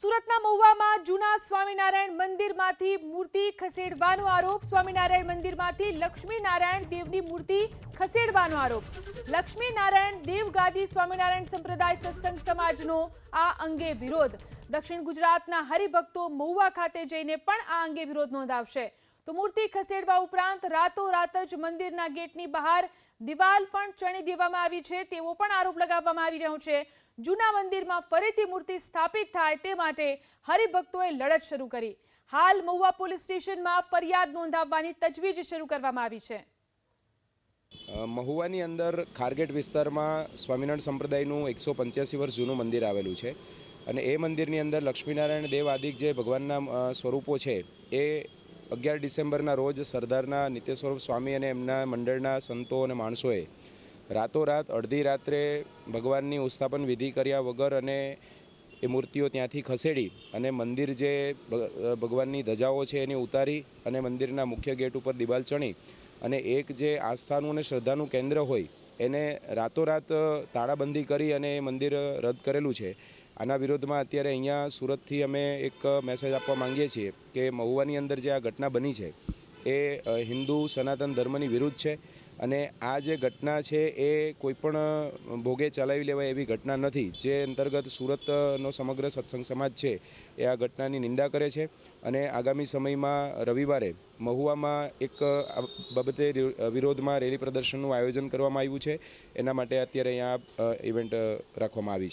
સુરતના મહુવામાં જૂના સ્વામિનારાયણ મંદિરમાંથી મૂર્તિ ખસેડવાનો આરોપ. સ્વામિનારાયણ મંદિરમાંથી લક્ષ્મીનારાયણ દેવની મૂર્તિ ખસેડવાનો આરોપ. લક્ષ્મીનારાયણ દેવ ગાદી સ્વામિનારાયણ સંપ્રદાય સત્સંગ સમાજનો આ અંગે વિરોધ. દક્ષિણ ગુજરાતના હરિભક્તો મહુવા ખાતે જઈને પણ આ અંગે વિરોધ નોંધાવશે. તો મૂર્તિ ખસેડવા ઉપરાંત રાતોરાત જ મંદિરના ગેટની બહાર દિવાલ પણ ચણી દેવામાં આવી છે, તેવો પણ આરોપ લગાવવામાં આવી રહ્યો છે. જૂના મંદિરમાં ફરીથી મૂર્તિ સ્થાપિત થાય તે માટે હરિભક્તોએ લડત શરૂ કરી. હાલ મહુવા પોલીસ સ્ટેશનમાં ફરિયાદ નોંધાવવાની તજવીજ શરૂ કરવામાં આવી છે. મહુવાની અંદર ખારગેટ વિસ્તારમાં સ્વામિનારાયણ સંપ્રદાયનું એકસો પંચ્યાસી વર્ષ જૂનું મંદિર આવેલું છે. અને એ મંદિરની અંદર લક્ષ્મીનારાયણ દેવ આદિક જે ભગવાનના સ્વરૂપો છે, એ અગિયાર ડિસેમ્બરના રોજ સરદારના નિત્યસ્વરૂપ સ્વામી અને એમના મંડળના સંતો અને માણસોએ રાતોરાત અડધી રાત્રે ભગવાનની ઉસ્થાપન વિધિ કર્યા વગર અને એ મૂર્તિઓ ત્યાંથી ખસેડી અને મંદિર જે ભગવાનની ધજાઓ છે એની ઉતારી અને મંદિરના મુખ્ય ગેટ ઉપર દિવાલ ચણી અને એક જે આસ્થાનું અને શ્રદ્ધાનું કેન્દ્ર હોય એને રાતોરાત તાળાબંધી કરી અને એ મંદિર રદ કરેલું છે. આના વિરોધમાં અત્યારે અહીંયા સુરતથી અમે એક મેસેજ આપવા માંગીએ છીએ કે મહુવાની અંદર જે આ ઘટના બની છે, એ હિન્દુ સનાતન ધર્મની વિરુદ્ધ છે અને આ જે ઘટના છે, એ કોઈપણ ભોગે ચલાવી લેવાય એવી ઘટના નથી. જે અંતર્ગત સુરતનો સમગ્ર સત્સંગ સમાજ છે, એ આ ઘટનાની નિંદા કરે છે અને આગામી સમયમાં રવિવારે મહુવામાં એક બાબતે વિરોધમાં રેલી પ્રદર્શનનું આયોજન કરવામાં આવ્યું છે. એના માટે અત્યારે અહીંયા ઇવેન્ટ રાખવામાં આવી છે.